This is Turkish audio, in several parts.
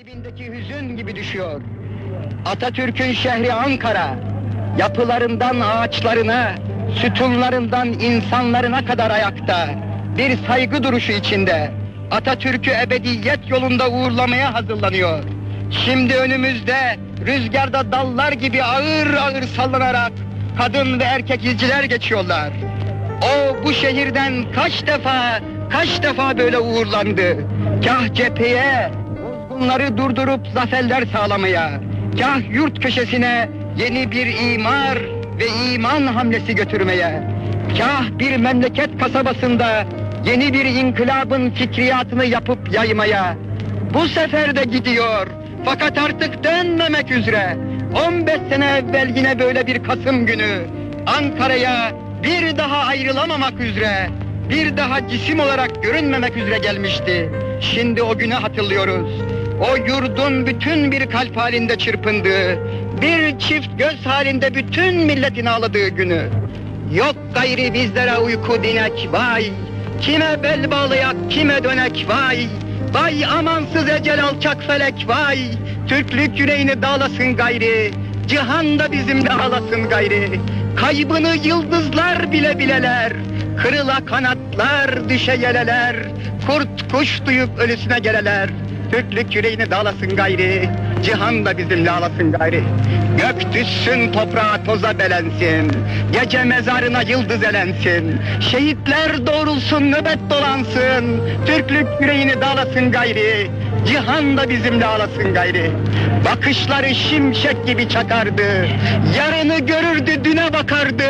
Kalbindeki hüzün gibi düşüyor. Atatürk'ün şehri Ankara, yapılarından ağaçlarına, sütunlarından insanlarına kadar ayakta, bir saygı duruşu içinde. Atatürk'ü ebediyet yolunda uğurlamaya hazırlanıyor. Şimdi önümüzde rüzgarda dallar gibi ağır ağır sallanarak kadın ve erkek izciler geçiyorlar. O bu şehirden kaç defa, kaç defa böyle uğurlandı. Kah cepheye, bozgunları durdurup zaferler sağlamaya, kah yurt köşesine yeni bir imar ve iman hamlesi götürmeye, kah bir memleket kasabasında yeni bir inkılabın fikriyatını yapıp yaymaya, bu sefer de gidiyor. Fakat artık dönmemek üzere. 15 sene evvel yine böyle bir Kasım günü Ankara'ya bir daha ayrılamamak üzere, bir daha cisim olarak görünmemek üzere gelmişti. Şimdi o günü hatırlıyoruz. O yurdun bütün bir kalp halinde çırpındığı, bir çift göz halinde bütün milletin ağladığı günü. Yok gayri bizlere uyku dinek vay, kime bel bağlayak kime dönek vay, vay amansız ecel alçak felek vay, Türklük yüreğini dağlasın gayri, cihan da bizimle ağlasın gayri, kaybını yıldızlar bile bileler, kırıla kanatlar düşe yeleler, kurt kuş duyup ölüsüne geleler, Türklük yüreğini dağlasın gayri, cihan da bizimle ağlasın gayri. Gök düşsün toprağa toza belensin, gece mezarına yıldız elensin, şehitler doğrulsun nöbet dolansın, Türklük yüreğini dağlasın gayri, cihan da bizimle ağlasın gayri. Bakışları şimşek gibi çakardı, yarını görürdü düne bakardı,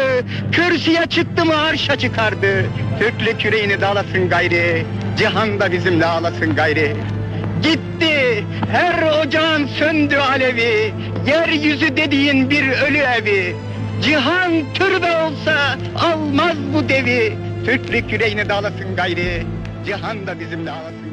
kürsüye çıktı mı arşa çıkardı, Türklük yüreğini dağlasın gayri, cihan da bizimle ağlasın gayri. Gitti, her ocağın söndü alevi, yeryüzü dediğin bir ölü evi. Cihan türbe olsa almaz bu devi, Türklük yüreğini dağlasın gayri, cihan da bizimle ağlasın gayri.